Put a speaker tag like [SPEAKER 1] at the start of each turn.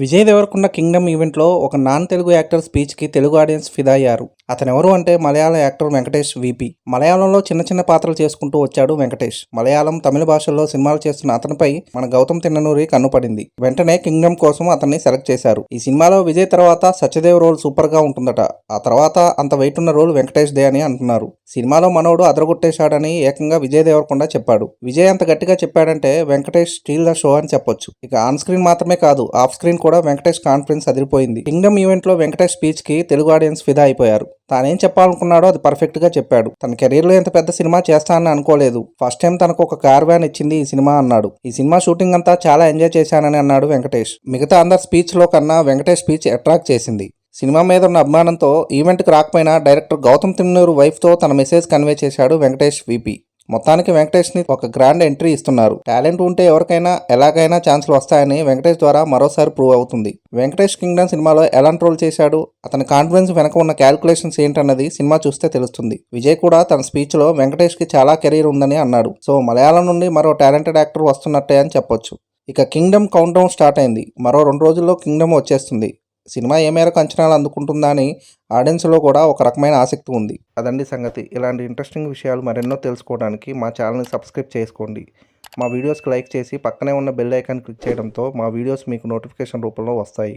[SPEAKER 1] Vijay Devarakonda Kingdom ఈవెంట్లో ఒక non Telugu actor స్పీచ్కి తెలుగు ఆడియన్స్ ఫిదా అయ్యారు. అతను ఎవరు అంటే మలయాళ యాక్టర్ వెంకటేష్ విపి. మలయాళంలో చిన్న చిన్న పాత్రలు చేసుకుంటూ వచ్చాడు వెంకటేష్. మలయాళం తమిళ భాషల్లో సినిమాలు చేస్తున్న అతనిపై మన గౌతమ్ తిన్ననూరి కన్నుపడింది వెంటనే కింగ్డమ్ కోసం అతన్ని సెలెక్ట్ చేశారు. ఈ సినిమాలో విజయ్ తర్వాత సత్యదేవ్ రోల్ సూపర్గా ఉంటుందట. ఆ తర్వాత అంత వెయిట్ ఉన్న రోల్ వెంకటేష్ దే అని అంటున్నారు. సినిమాలో మనోడు అదరగొట్టేశాడని ఏకంగా విజయ్ దేవరకొండ చెప్పాడు. విజయ్ అంత గట్టిగా చెప్పాడంటే వెంకటేష్ స్టీల్ ద షో అని చెప్పొచ్చు. ఇక ఆన్ స్క్రీన్ మాత్రమే కాదు ఆఫ్ స్క్రీన్ కూడా వెంకటేష్ కాన్ఫిడెన్స్ అదిరిపోయింది. కింగ్డమ్ ఈవెంట్లో వెంకటేష్ స్పీచ్కి తెలుగు ఆడియన్స్ ఫిదా అయిపోయారు. తానేం చెప్పాలనుకున్నాడో అది పర్ఫెక్ట్గా చెప్పాడు. తన కెరీర్లో ఎంత పెద్ద సినిమా చేస్తానని అనుకోలేదు. ఫస్ట్ టైం తనకు ఒక కార్ వ్యాన్ ఇచ్చింది ఈ సినిమా అన్నాడు. ఈ సినిమా షూటింగ్ అంతా చాలా ఎంజాయ్ చేశానని అన్నాడు వెంకటేష్. మిగతా అందరి స్పీచ్లో కన్నా వెంకటేష్ స్పీచ్ అట్రాక్ట్ చేసింది. సినిమా మీద ఉన్న అభిమానంతో ఈవెంట్కి రాకపోయినా డైరెక్టర్ గౌతమ్ తిన్నూరు వైఫ్తో తన మెసేజ్ కన్వే చేశాడు వెంకటేష్ విపి. మొత్తానికి వెంకటేష్ని ఒక గ్రాండ్ ఎంట్రీ ఇస్తున్నారు. టాలెంట్ ఉంటే ఎవరికైనా ఎలాగైనా ఛాన్సులు వస్తాయని వెంకటేష్ ద్వారా మరోసారి ప్రూవ్ అవుతుంది. వెంకటేష్ కింగ్డమ్ సినిమాలో ఎలాంటి రోల్ చేశాడు? అతని కాన్ఫిడెన్స్ వెనక ఉన్న క్యాలిక్యులేషన్స్ ఏంటన్నది సినిమా చూస్తే తెలుస్తుంది. విజయ్ కూడా తన స్పీచ్లో వెంకటేష్కి చాలా కెరీర్ ఉందని అన్నాడు. సో మలయాళం నుండి మరో టాలెంటెడ్ యాక్టర్ వస్తున్నట్టే అని చెప్పొచ్చు. ఇక కింగ్డమ్ కౌంట్ డౌన్ స్టార్ట్ అయింది. మరో రెండు రోజుల్లో కింగ్డమ్ వచ్చేస్తుంది. సినిమా ఏ మేరకు అంచనాలు అందుకుంటుందా అని ఆడియన్స్లో కూడా ఒక రకమైన ఆసక్తి ఉంది. అదండి సంగతి. ఇలాంటి ఇంట్రెస్టింగ్ విషయాలు మరెన్నో తెలుసుకోవడానికి మా ఛానల్ని సబ్స్క్రైబ్ చేసుకోండి. మా వీడియోస్కి లైక్ చేసి పక్కనే ఉన్న బెల్ ఐకాన్ క్లిక్ చేయడంతో మా వీడియోస్ మీకు నోటిఫికేషన్ రూపంలో వస్తాయి.